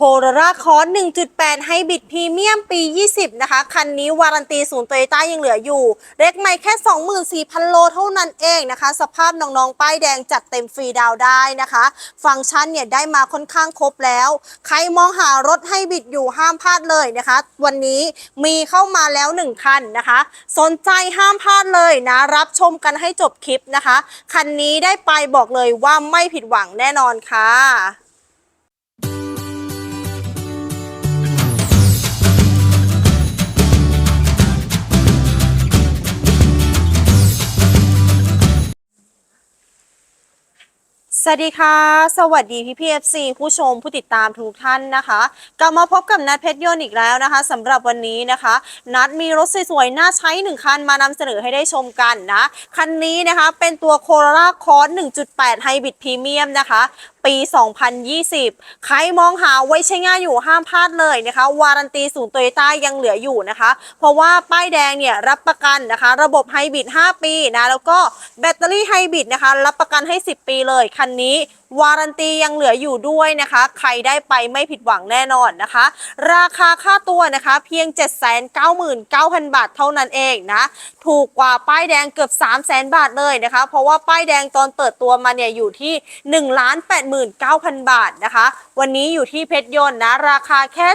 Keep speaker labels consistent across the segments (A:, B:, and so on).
A: โคโรราคอร์1.8 ไฮบริดพรีเมียมปี 20 นะคะ คันนี้วารันตีศูนย์โตโยต้ายังเหลืออยู่ เล็กไม่แค่ 24,000 โลเท่านั้นเองนะคะ สภาพน้องๆ ป้ายแดงจัดเต็มฟรีดาวได้นะคะ ฟังก์ชันเนี่ยได้มาค่อนข้างครบแล้ว ใครมองหารถไฮบริดอยู่ห้ามพลาดเลยนะคะ วันนี้มีเข้ามาแล้ว 1 คันนะคะ สนใจห้ามพลาดเลยนะ รับชมกันให้จบคลิปนะคะ คันนี้ได้ไปบอกเลยว่าไม่ผิดหวังแน่นอนค่ะ วัสดีค่ะ สวัสดีพี่พีเอฟซีผู้ชมผู้ติดตามทุกท่านนะคะ กลับมาพบกับนัดเพชรยนต์อีกแล้วนะคะสำหรับวันนี้นะคะ นัดมีรถสวยๆน่าใช้หนึ่งคันมานำเสนอให้ได้ชมกันนะ คันนี้นะคะเป็นตัวโคโรล่าคอร์1.8ไฮบริดพรีเมียมนะคะ ปี 2020 ใครมองหาไว้ใช้งานอยู่ห้ามพลาดเลยนะคะ วารันตีศูนย์โตโยต้ายังเหลืออยู่นะคะ เพราะว่าป้ายแดงเนี่ยรับประกันนะคะ ระบบไฮบริด5 ปีนะ แล้วก็แบตเตอรี่ไฮบริดนะคะ รับประกันให้ 10 ปีเลย คันนี้วารันตียังเหลืออยู่ด้วยนะคะ ใครได้ไปไม่ผิดหวังแน่นอนนะคะ ราคาค่าตัวนะคะ เพียง 799,000 บาทเท่านั้นเองนะ ถูกกว่าป้ายแดงเกือบ 3 0 0 0 0 0 บาทเลยนะคะ เพราะว่าป้ายแดงตอนเปิดตัวมาเนี่ยอยู่ที่ 1 8 9 0 0 0 บาทนะคะ วันนี้อยู่ที่เพชรยนต์นะ ราคาแค่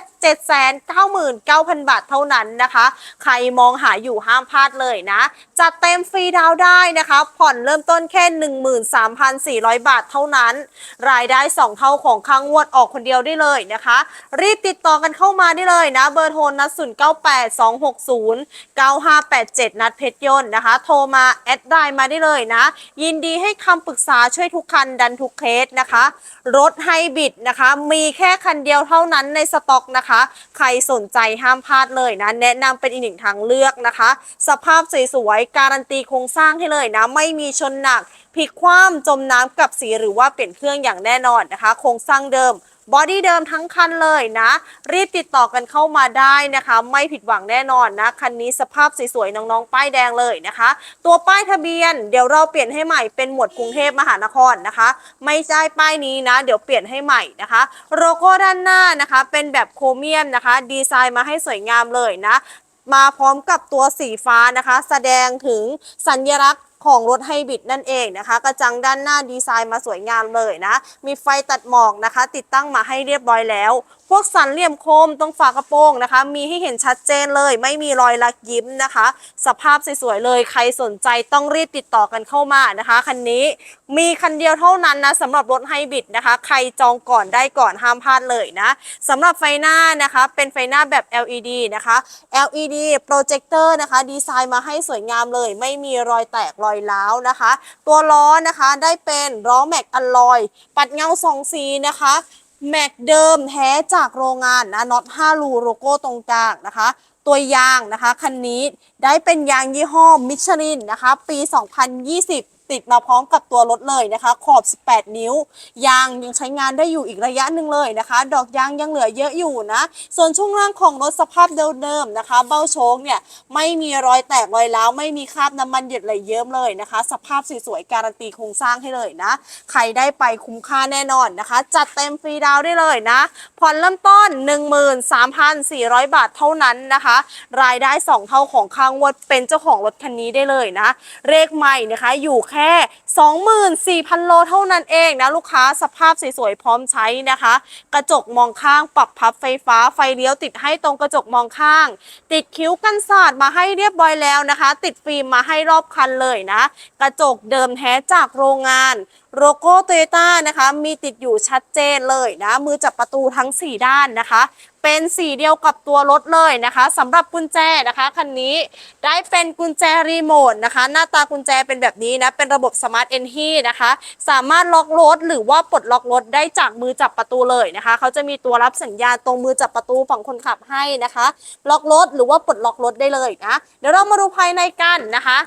A: 799,000 บาทเท่านั้นนะคะ ใครมองหาอยู่ห้ามพลาดเลยนะ จัดเต็มฟรีดาวได้นะคะ ผ่อนเริ่มต้นแค่ 13,400 บาทเท่านั้นรายได้ 2 เท่าของค้างวดออกคนเดียวได้เลยนะคะ รีบติดต่อกันเข้ามาได้เลยนะ เบอร์โทรนัด098 260 9587นัดเพชรยนต์นะคะ โทรมาแอดไลน์มาได้เลยนะ ยินดีให้คำปรึกษาช่วยทุกคันดันทุกเคสนะคะ รถไฮบริดนะคะ มีแค่คันเดียวเท่านั้นในสต็อกนะคะ ใครสนใจห้ามพลาดเลยนะ แนะนำเป็นอีกหนึ่งทางเลือกนะคะ สภาพสวยๆการันตีโครงสร้างให้เลยนะ ไม่มีชนหนักพลิกคว่ำจมน้ำกับสีหรือว่าเปลี่ยนเครื่องอย่างแน่นอนนะคะ โครงสร้างเดิมบอดี้เดิมทั้งคันเลยนะ รีบติดต่อกันเข้ามาได้นะคะ ไม่ผิดหวังแน่นอนนะ คันนี้สภาพสวยๆน้องๆ ป้ายแดงเลยนะคะ ตัวป้ายทะเบียน เดี๋ยวเราเปลี่ยนให้ใหม่เป็นหมวดกรุงเทพมหานครนะคะ ไม่ใช่ป้ายนี้นะ เดี๋ยวเปลี่ยนให้ใหม่นะคะ โลโก้ด้านหน้านะคะ เป็นแบบโครเมียมนะคะ ดีไซน์มาให้สวยงามเลยนะ มาพร้อมกับตัวสีฟ้านะคะ แสดงถึงสัญลักษณ์ ของรถไฮบริดนั่นเองนะคะ กระจังด้านหน้าดีไซน์มาสวยงามเลยนะ มีไฟตัดหมอกนะคะ ติดตั้งมาให้เรียบร้อยแล้ว วกสันเหลี่ยมโคมตรงฝากระโปรงนะคะ มีให้เห็นชัดเจนเลย ไม่มีรอยลักยิ้มนะคะ สภาพสวยๆเลยใครสนใจต้องรีบติดต่อกันเข้ามานะคะคันนี้มีคันเดียวเท่านั้นนะสำหรับรถไฮบริดนะคะ ใครจองก่อนได้ก่อนห้ามพลาดเลยนะสำหรับไฟหน้านะคะ เป็นไฟหน้าแบบ LED นะคะ LED โปรเจคเตอร์นะคะ ดีไซน์มาให้สวยงามเลย ไม่มีรอยแตกรอยร้าวนะคะ ตัวล้อนะคะได้เป็นล้อแม็กอลลอย ปัดเงาสองสีนะคะ แม็กเดิมแท้จากโรงงานนะน็อต5รูโลโก้ตรงกลางนะคะ ตัวยางนะคะ คันนี้ได้เป็นยางยี่ห้อมิชลินนะคะ ปี 2020 ติดมาพร้อมกับตัวรถเลยนะคะ ขอบ 18 นิ้ว ยางยังใช้งานได้อยู่อีกระยะหนึ่งเลยนะคะ ดอกยางยังเหลือเยอะอยู่นะ ส่วนช่วงล่างของรถสภาพเดิมๆนะคะ เบ้าโชคเนี่ยไม่มีรอยแตกรอยร้าวไม่มีคราบน้ำมันหยดไหลเยิ้มเลยนะคะ สภาพสวยๆการันตีโครงสร้างให้เลยนะ ใครได้ไปคุ้มค่าแน่นอนนะคะ จัดเต็มฟรีดาวได้เลยนะผ่อนเริ่มต้น 13,400 บาทเท่านั้นนะคะ รายได้ 2 เท่าของค่างวดเป็นเจ้าของรถคันนี้ได้เลยนะเลขใหม่นะคะ อยู่แค่24,000 โลเท่านั้นเองนะลูกค้าสภาพสวยๆพร้อมใช้นะคะ กระจกมองข้างปรับพับไฟฟ้าไฟเลี้ยวติดให้ตรงกระจกมองข้าง ติดคิ้วกันสาดมาให้เรียบร้อยแล้วนะคะ ติดฟิล์มมาให้รอบคันเลยนะ กระจกเดิมแท้จากโรงงาน โลโก้โตโยต้านะคะมีติดอยู่ชัดเจนเลยนะมือจับประตูทั้ง 4 ด้านนะคะ เป็นสีเดียวกับตัวรถเลยนะคะสำหรับกุญแจนะคะคันนี้ได้เป็นกุญแจรีโมทนะคะ หน้าตากุญแจเป็นแบบนี้นะเป็นระบบสมาร์ทเอนทีนะคะ สามารถล็อกรถหรือว่าปลดล็อกรถได้จากมือจับประตูเลยนะคะเขาจะมีตัวรับสัญญาณตรงมือจับประตูฝั่งคนขับให้นะคะ ล็อกรถหรือว่าปลดล็อกรถได้เลยนะเดี๋ยวเรามาดูภายในกันนะคะ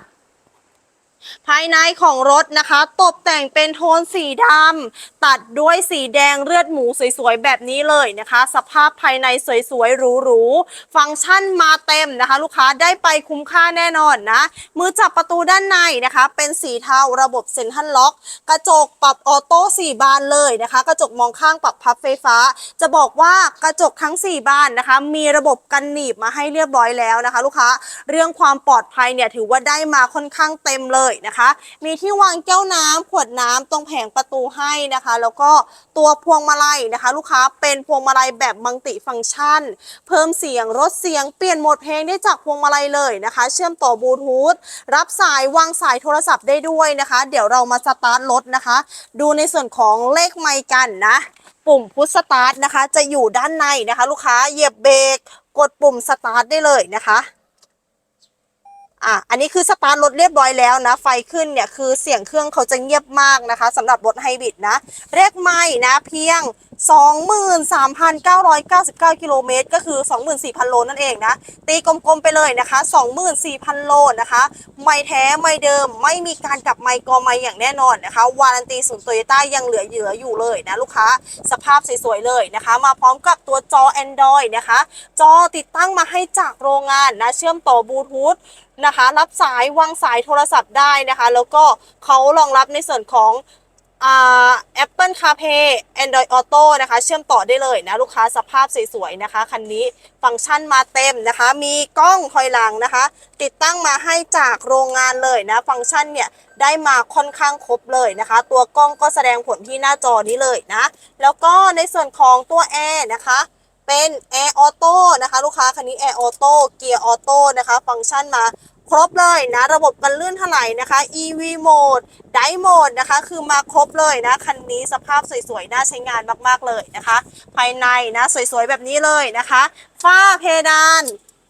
A: ภายในของรถนะคะ ตกแต่งเป็นโทนสีดำตัดด้วยสีแดงเลือดหมูสวยๆ แบบนี้เลยนะคะ สภาพภายในสวยๆหรูๆฟังก์ชันมาเต็มนะคะ ลูกค้าได้ไปคุ้มค่าแน่นอนนะ มือจับประตูด้านในนะคะ เป็นสีเทาระบบเซ็นทรัลล็อก กระจกปรับออโต้4บานเลยนะคะ กระจกมองข้างปรับพับไฟฟ้า จะบอกว่ากระจกทั้ง 4 บานนะคะ มีระบบกันหนีบมาให้เรียบร้อยแล้วนะคะ ลูกค้าเรื่องความปลอดภัยเนี่ยถือว่าได้มาค่อนข้างเต็มเลยนะคะ มีที่วางแก้วน้ำขวดน้ำตรงแผงประตูให้นะคะ แล้วก็ตัวพวงมาลัยนะคะ ลูกค้าเป็นพวงมาลัยแบบมัลติฟังก์ชัน เพิ่มเสียงลดเสียงเปลี่ยนโหมดเพลงได้จากพวงมาลัยเลยนะคะ เชื่อมต่อบลูทูธรับสายวางสายโทรศัพท์ได้ด้วยนะคะ เดี๋ยวเรามาสตาร์ทรถนะคะ ดูในส่วนของเลขไมค์กันนะ ปุ่มพุชสตาร์ทนะคะ จะอยู่ด้านในนะคะ ลูกค้าเหยียบเบรกกดปุ่มสตาร์ทได้เลยนะคะ อะอันนี้คือสตาร์ทรถเรียบร้อยแล้วนะ ไฟขึ้นเนี่ยคือเสียงเครื่องเขาจะเงียบมากนะคะสำหรับรถไฮบริดนะเลขไม่นะเพียง 23,999 กิโลเมตรก็คือ 24,000 โลนั่นเองนะ ตีกลมๆไปเลยนะคะ 24,000 โลนะคะ ไม่แท้ไม่เดิมไม่มีการกลับไมค์กอไมค์อย่างแน่นอนนะคะ วารันตีศูนย์โตโยต้ายังเหลือเหลืออยู่เลยนะลูกค้าสภาพสวยๆเลยนะคะ มาพร้อมกับตัวจอ Android นะคะ จอติดตั้งมาให้จากโรงงานนะเชื่อมต่อบลูทูธนะคะ รับสายวางสายโทรศัพท์ได้นะคะ แล้วก็เขารองรับในส่วนของอ Apple CarPlay Android Auto นะคะ เชื่อมต่อได้เลยนะ ลูกค้าสภาพสวยๆนะคะ คันนี้ฟังก์ชันมาเต็มนะคะ มีกล้องถอยหลังนะคะ ติดตั้งมาให้จากโรงงานเลยนะ ฟังก์ชันเนี่ยได้มาค่อนข้างครบเลยนะคะ ตัวกล้องก็แสดงผลที่หน้าจอนี้เลยนะ แล้วก็ในส่วนของตัวแอร์นะคะเป็นแอร์ออโต้นะคะ ลูกค้าคันนี้แอร์ออโต้เกียร์ออโต้นะคะ ฟังก์ชันมา ครบเลยนะ ระบบกันลื่นถลายนะคะ EV Mode ไดโหมดนะคะ คือมาครบเลยนะ คันนี้สภาพสวยๆ น่าใช้งานมากๆเลยนะคะ ภายในนะ สวยๆ แบบนี้เลยนะคะ ฝ้าเพดาน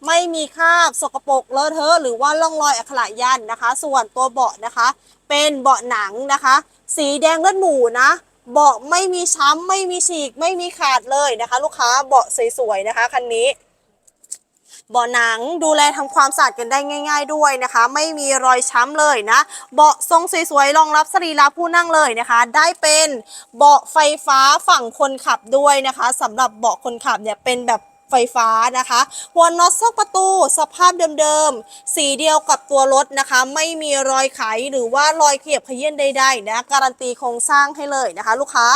A: ไม่มีคราบสกปรกเลอะเทอะหรือว่าร่องรอยอักขระยันนะคะ ส่วนตัวเบาะนะคะ เป็นเบาะหนังนะคะ สีแดงเลือดหมูนะเบาะไม่มีช้ำไม่มีฉีกไม่มีขาดเลยนะคะ ลูกค้าเบาะสวยๆนะคะคันนี้ บาะหนังดูแลทำความสะอาดกันได้ง่าย ๆ ด้วยนะคะ ไม่มีรอยช้ำเลยนะ เบาะทรงสวยๆรองรับสรีระผู้นั่งเลยนะคะ ได้เป็นเบาะไฟฟ้าฝั่งคนขับด้วยนะคะสำหรับเบาะคนขับเนี่ยเป็นแบบไฟฟ้านะคะหัวน็อตซอกประตูสภาพเดิมๆ สีเดียวกับตัวรถนะคะ ไม่มีรอยไขหรือว่ารอยเขียบเขยื่นใดๆนะการันตีโครงสร้างให้เลยนะคะ ลูกค้า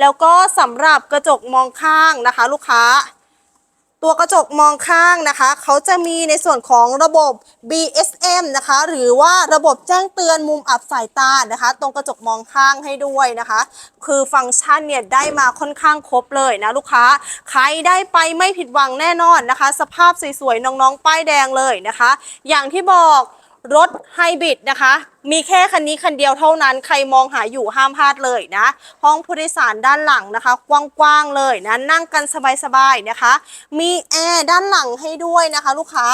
A: แล้วก็สำหรับกระจกมองข้างนะคะ ลูกค้า ตัวกระจกมองข้างนะคะ เขาจะมีในส่วนของระบบ BSM นะคะ หรือว่าระบบแจ้งเตือนมุมอับสายตานะคะ ตรงกระจกมองข้างให้ด้วยนะคะ คือฟังก์ชันเนี่ยได้มาค่อนข้างครบเลยนะลูกค้า ใครได้ไปไม่ผิดหวังแน่นอนนะคะ สภาพสวยๆน้องๆ ป้ายแดงเลยนะคะ อย่างที่บอกรถไฮบริดนะคะมีแค่คันนี้คันเดียวเท่านั้นใครมองหาอยู่ห้ามพลาดเลยนะ ห้องผู้โดยสารด้านหลังนะคะ กว้างๆเลยนะนั่งกันสบายๆนะคะ มีแอร์ด้านหลังให้ด้วยนะคะ ลูกค้า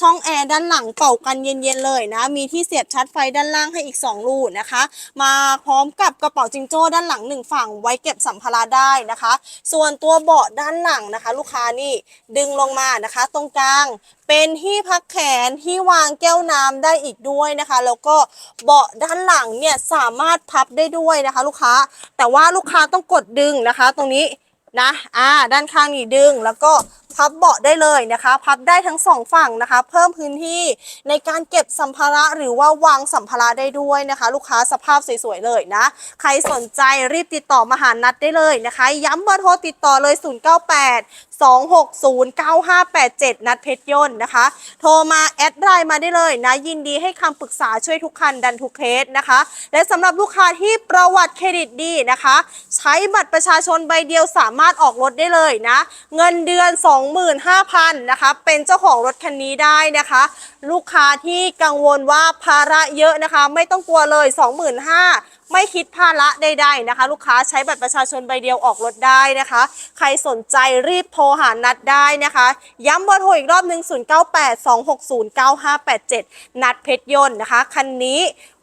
A: ช่องแอร์ด้านหลังเป่ากันเย็นๆเลยนะ มีที่เสียบชาร์จไฟด้านล่างให้อีก 2 รูนะคะ มาพร้อมกับกระเป๋าจิงโจ้ด้านหลังหนึ่งฝั่งไว้เก็บสัมภาระได้นะคะ ส่วนตัวเบาะด้านหลังนะคะ ลูกค้านี่ดึงลงมานะคะ ตรงกลางเป็นที่พักแขนที่วางแก้วน้ำได้อีกด้วยนะคะ แล้วก็ เบาะด้านหลังเนี่ยสามารถพับได้ด้วยนะคะ ลูกค้า แต่ว่าลูกค้าต้องกดดึงนะคะ ตรงนี้นะ อ่า ด้านข้างนี่ดึงแล้วก็พับเบาะได้เลยนะคะ พับได้ทั้งสองฝั่งนะคะ เพิ่มพื้นที่ในการเก็บสัมภาระหรือว่าวางสัมภาระได้ด้วยนะคะ ลูกค้าสภาพสวยๆเลยนะ ใครสนใจรีบติดต่อมาหานัดได้เลยนะคะ ย้ำเบอร์โทรติดต่อเลย 098 2609587 นัดเพชรยนต์นะคะ โทรมาแอดไลน์มาได้เลยนะ ยินดีให้คำปรึกษาช่วยทุกคันดันทุกเคสนะคะ และสำหรับลูกค้าที่ประวัติเครดิตดีนะคะ ใช้บัตรประชาชนใบเดียวสามารถออกรถได้เลยนะ เงินเดือน25,000นะคะ เป็นเจ้าของรถคันนี้ได้นะคะ ลูกค้าที่กังวลว่าภาระเยอะนะคะ ไม่ต้องกลัวเลย 25,000ไม่คิดภาระใดๆนะคะ ลูกค้าใช้บัตรประชาชนใบเดียวออกรถได้นะคะ ใครสนใจรีบโทรหานัดได้นะคะ ย้ำเบอร์โทรอีกรอบหนึ่ง0982609587 นัดเพชรยนต์นะคะ คันนี้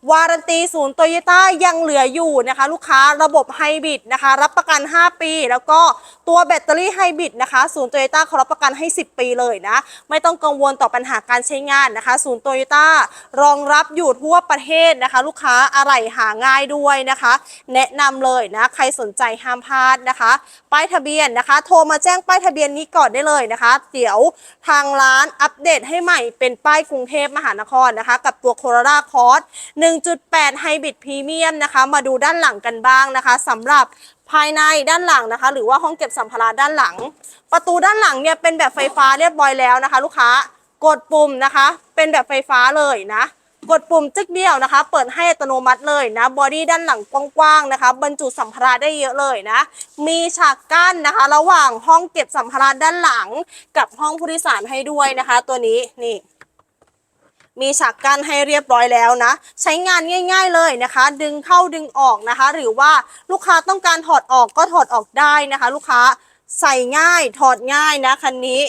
A: วารันตีศูนย์โตโยต้ายังเหลืออยู่นะคะ ลูกค้าระบบไฮบริดนะคะ รับประกัน 5 ปี แล้วก็ตัวแบตเตอรี่ไฮบริดนะคะศูนย์โตโยต้าเขารับประกันให้ 10 ปีเลยนะ ไม่ต้องกังวลต่อปัญหาการใช้งานนะคะศูนย์โตโยต้ารองรับอยู่ทั่วประเทศนะคะ ลูกค้าอะไหล่หาง่ายด้วยนะคะ แนะนำเลยนะใครสนใจห้ามพลาดนะคะ ป้ายทะเบียนนะคะ โทรมาแจ้งป้ายทะเบียนนี้ก่อนได้เลยนะคะ เดี๋ยวทางร้านอัปเดตให้ใหม่เป็นป้ายกรุงเทพมหานครนะคะ กับตัวโคโร a าคอร์ส1.8 ไฮบริดพรีเมียมนะคะ มาดูด้านหลังกันบ้างนะคะสำหรับภายในด้านหลังนะคะ หรือว่าห้องเก็บสัมภาระด้านหลัง ประตูด้านหลังเนี่ยเป็นแบบไฟฟ้าเรียบร้อยแล้วนะคะ ลูกค้ากดปุ่มนะคะ เป็นแบบไฟฟ้าเลยนะ กดปุ่มจึกเดียวนะคะ เปิดให้อัตโนมัติเลยนะบอดี้ด้านหลังกว้างๆนะคะ บรรจุสัมภาระได้เยอะเลยนะ มีฉากกั้นนะคะ ระหว่างห้องเก็บสัมภาระด้านหลัง กับห้องผู้โดยสารให้ด้วยนะคะ ตัวนี้นี่ มีฉากกั้นให้เรียบร้อยแล้วนะ ใช้งานง่าย ๆเลยนะคะ ดึงเข้าดึงออกนะคะ หรือว่าลูกค้าต้องการถอดออกก็ถอดออกได้นะคะ ลูกค้าใส่ง่ายถอดง่ายนะคันนี้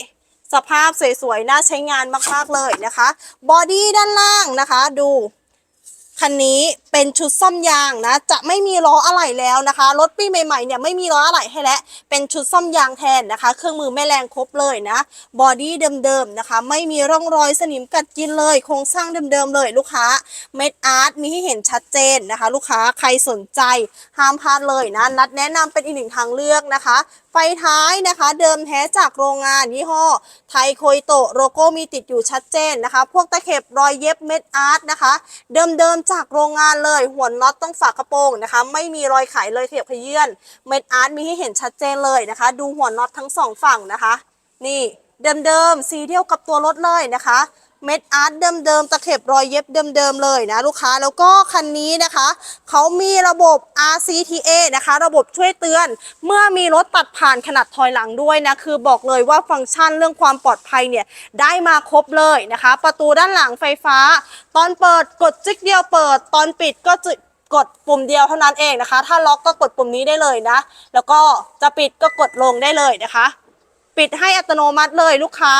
A: สภาพสวยๆน่าใช้งานมากๆเลยนะคะ บอดี้ด้านล่างนะคะ ดูคันนี้เป็นชุดซ่อมยางนะ จะไม่มีล้ออะไหล่แล้วนะคะ รถปีใหม่ๆเนี่ยไม่มีล้ออะไหล่ให้แล้ว เป็นชุดซ่อมยางแทนนะคะ เครื่องมือแม่แรงครบเลยนะ บอดี้เดิมๆนะคะ ไม่มีร่องรอยสนิมกัดกินเลย โครงสร้างเดิมๆเลยลูกค้า เม็ดอาร์ตมีให้เห็นชัดเจนนะคะ ลูกค้าใครสนใจห้ามพลาดเลยนะ นัดแนะนำเป็นอีกหนึ่งทางเลือกนะคะ ไฟท้ายนะคะเดิมแท้จากโรงงานยี่ห้อ ไทยโคยโตโลโก้มีติดอยู่ชัดเจนนะคะ พวกตะเข็บรอยเย็บเม็ดอาร์ตนะคะ เดิมๆจากโรงงานเลย หัวน็อตต้องฝากระโปรงนะคะ ไม่มีรอยไขเลยเทียบขยื่นเม็ดอาร์ตมีให้เห็นชัดเจนเลยนะคะ ดูหัวน็อตทั้งสองฝั่งนะคะ นี่เดิมๆสีเดียวกับตัวรถเลยนะคะ เม็ดอาร์ตเดิมๆตะเข็บรอยเย็บเดิมๆเลยนะลูกค้าแล้วก็คันนี้นะคะเขามีระบบ RCTA นะคะ ระบบช่วยเตือน เมื่อมีรถตัดผ่านขนาดถอยหลังด้วยนะคือบอกเลยว่าฟังก์ชันเรื่องความปลอดภัยเนี่ยได้มาครบเลยนะคะ ประตูด้านหลังไฟฟ้า ตอนเปิดกดจิ๊กเดียวเปิด ตอนปิดก็จะกดปุ่มเดียวเท่านั้นเองนะคะ ถ้าล็อกก็กดปุ่มนี้ได้เลยนะ แล้วก็จะปิดก็กดลงได้เลยนะคะ ปิดให้อัตโนมัติเลยลูกค้า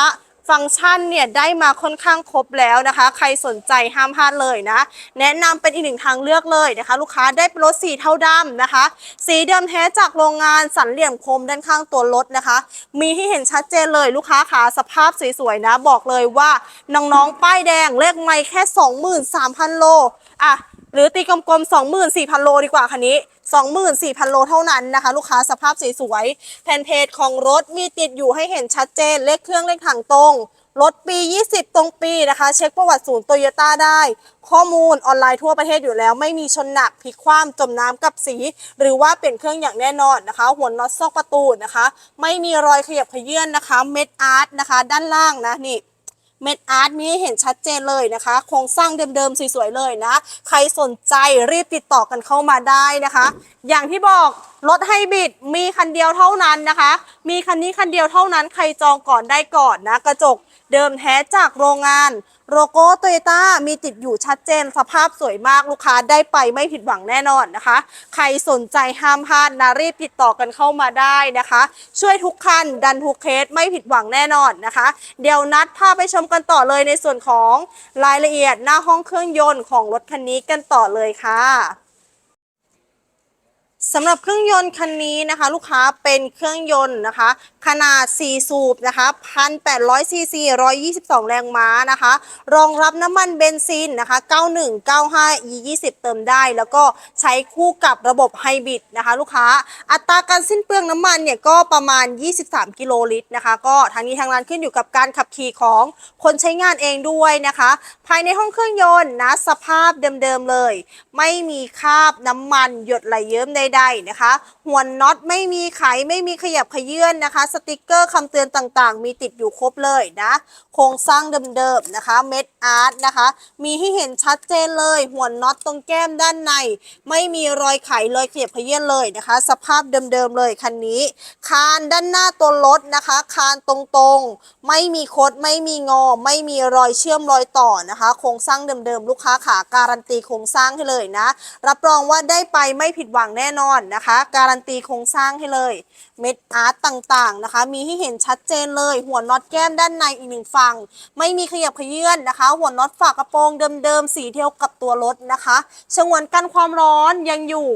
A: ฟังก์ชันเนี่ยได้มาค่อนข้างครบแล้วนะคะ ใครสนใจห้ามพลาดเลยนะ แนะนำเป็นอีกหนึ่งทางเลือกเลยนะคะ ลูกค้าได้เป็นรถสีเทาดำนะคะ สีเดิมแท้จากโรงงานสันเหลี่ยมคมด้านข้างตัวรถนะคะ มีให้เห็นชัดเจนเลยลูกค้าขาสภาพสวยๆนะ บอกเลยว่าน้องๆป้ายแดงเลขไม่แค่ 23,000 โลอะ หรือตีกลมๆ24,000 โลดีกว่าคันนี้ 24,000 โลเท่านั้นนะคะ ลูกค้าสภาพสวยๆแผ่นเพจของรถมีติดอยู่ให้เห็นชัดเจน เลขเครื่องเลขถังตรง รถปี 20 ตรงปีนะคะ เช็คประวัติศูนย์โตโยต้าได้ ข้อมูลออนไลน์ทั่วประเทศอยู่แล้ว ไม่มีชนหนักพลิกคว่ำจมน้ำกับสี หรือว่าเปลี่ยนเครื่องอย่างแน่นอนนะคะ หัวน็อตซอกประตูนะคะ ไม่มีรอยขยับขยื่นนะคะ เม็ดอาร์ตนะคะ ด้านล่างนะนี่ เม็ดอาร์ตมีให้เห็นชัดเจนเลยนะคะ โครงสร้างเดิมๆ สวยๆ เลยนะ ใครสนใจรีบติดต่อกันเข้ามาได้นะคะ อย่างที่บอกรถไฮบริดมีคันเดียวเท่านั้นนะคะ มีคันนี้คันเดียวเท่านั้น ใครจองก่อนได้ก่อนนะ กระจก เดิมแท้จากโรงงาน โลโก้โตโยต้ามีติดอยู่ชัดเจนสภาพสวยมากลูกค้าได้ไปไม่ผิดหวังแน่นอนนะคะ ใครสนใจห้ามพลาดนะรีบติดต่อกันเข้ามาได้นะคะ ช่วยทุกคันดันทุกเคสไม่ผิดหวังแน่นอนนะคะ เดี๋ยวนัดพาไปชมกันต่อเลยในส่วนของรายละเอียดหน้าห้องเครื่องยนต์ของรถคันนี้กันต่อเลยค่ะ สำหรับเครื่องยนต์คันนี้นะคะ ลูกค้าเป็นเครื่องยนต์นะคะ ขนาด 4 สูบนะคะ 1,800ซีซี122 แรงม้านะคะ รองรับน้ำมันเบนซินนะคะ 91 95 e 20 เติมได้ แล้วก็ใช้คู่กับระบบไฮบริดนะคะ ลูกค้าอัตราการสิ้นเปลืองน้ำมันเนี่ยก็ประมาณ 23 กิโลลิตรนะคะ ก็ทางนี้ทางนั้นขึ้นอยู่กับการขับขี่ของคนใช้งานเองด้วยนะคะ ภายในห้องเครื่องยนต์นะสภาพเดิมๆเลย ไม่มีคราบน้ำมันหยดไหลเยิ้มใดๆนะคะ หัวน็อตไม่มีไขไม่มีขยับขยื่นนะคะ สติกเกอร์คำเตือนต่างๆ มีติดอยู่ครบเลยนะ โครงสร้างเดิมๆนะคะ เม็ดอาร์ตนะคะ มีให้เห็นชัดเจนเลย หัวน็อตตรงแก้มด้านใน ไม่มีรอยไขรอยขยับขยื่นเลยนะคะ สภาพเดิมๆเลยคันนี้ คานด้านหน้าตัวรถนะคะ คานตรงๆ ไม่มีคดไม่มีงอ ไม่มีรอยเชื่อมรอยต่อนะคะ โครงสร้างเดิมๆลูกค้าขาการันตีโครงสร้างให้เลยนะ รับรองว่าได้ไปไม่ผิดหวังแน่นอนนอนนะคะ การันตีโครงสร้างให้เลย เม็ดอาร์ตต่างๆนะคะ มีให้เห็นชัดเจนเลย หัวน็อตแก้มด้านในอีกหนึ่งฝั่ง ไม่มีขยับขยื่นนะคะ หัวน็อตฝากระโปรงเดิมๆสีเดียวกับตัวรถนะคะชงวนกันความร้อนยังอยู่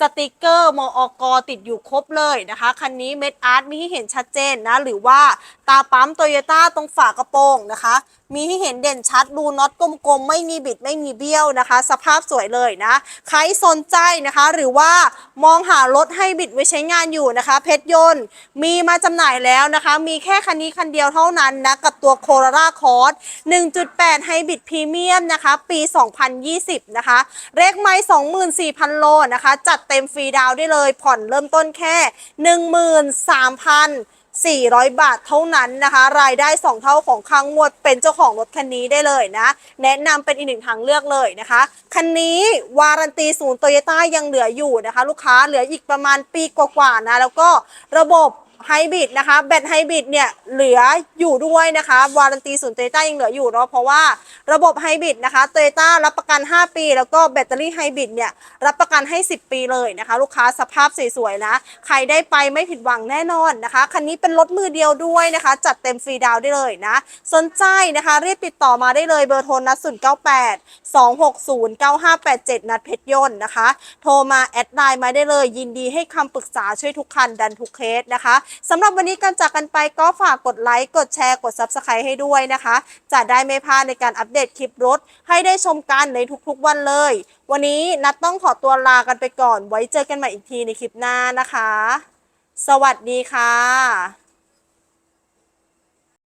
A: สติกเกอร์มอกติดอยู่ครบเลยนะคะคันนี้เม็ดอาร์ตมีให้เห็นชัดเจนนะหรือว่าตาปั๊มโตโยต้าตรงฝากระโปรงนะคะ มีให้เห็นเด่นชัดดูน็อตกลมๆ ไม่มีบิดไม่มีเบี้ยวนะคะ สภาพสวยเลยนะ ใครสนใจนะคะ หรือว่ามองหารถให้บิดไว้ใช้งานอยู่นะคะเพชรยนต์ มีมาจำหน่ายแล้วนะคะ มีแค่คันนี้คันเดียวเท่านั้นนะ กับตัวโคโร a าคอร์ส1.8ไฮบริดพรีเมียมนะคะ ปี 2020 นะคะ เลขไม้24,000 โลนะคะ จัดเต็มฟรีดาวได้เลย ผ่อนเริ่มต้นแค่ 13,000 400 บาทเท่านั้นนะคะ รายได้ 2 เท่าของค่างงวดเป็นเจ้าของรถคันนี้ได้เลยนะ แนะนำเป็นอีกหนึ่งทางเลือกเลยนะคะ คันนี้วารันตีศูนย์โตโยต้ายังเหลืออยู่นะคะ ลูกค้าเหลืออีกประมาณปีกว่าๆนะ แล้วก็ระบบ ไฮบริดนะคะแบตไฮบริดเนี่ยเหลืออยู่ด้วยนะคะวารันตีศูนย์โตโยต้ายังเหลืออยู่เนาะเพราะว่าระบบไฮบริดนะคะโตโยต้ารับประกัน 5 ปี แล้วก็แบตเตอรี่ไฮบริดเนี่ยรับประกันให้ 10 ปีเลยนะคะ ลูกค้าสภาพสวยๆนะ ใครได้ไปไม่ผิดหวังแน่นอนนะคะ คันนี้เป็นรถมือเดียวด้วยนะคะ จัดเต็มฟรีดาวได้เลยนะ สนใจนะคะรีบติดต่อมาได้เลยเบอร์โทรนัด0 9 8 2 6 0 9 5 8 7นัดเพชรยนต์นะคะ โทรมาแอดไลน์มาได้เลย ยินดีให้คำปรึกษาช่วยทุกคันดันทุกเคสนะคะสำหรับวันนี้การจากกันไปก็ฝากกดไลค์ กดแชร์ กด Subscribe ให้ด้วยนะคะ จะได้ไม่พลาดในการอัปเดตคลิปรถ ให้ได้ชมกันในทุกๆวันเลย วันนี้นัดต้องขอตัวลากันไปก่อน ไว้เจอกันใหม่อีกทีในคลิปหน้านะคะ สวัสดีค่ะ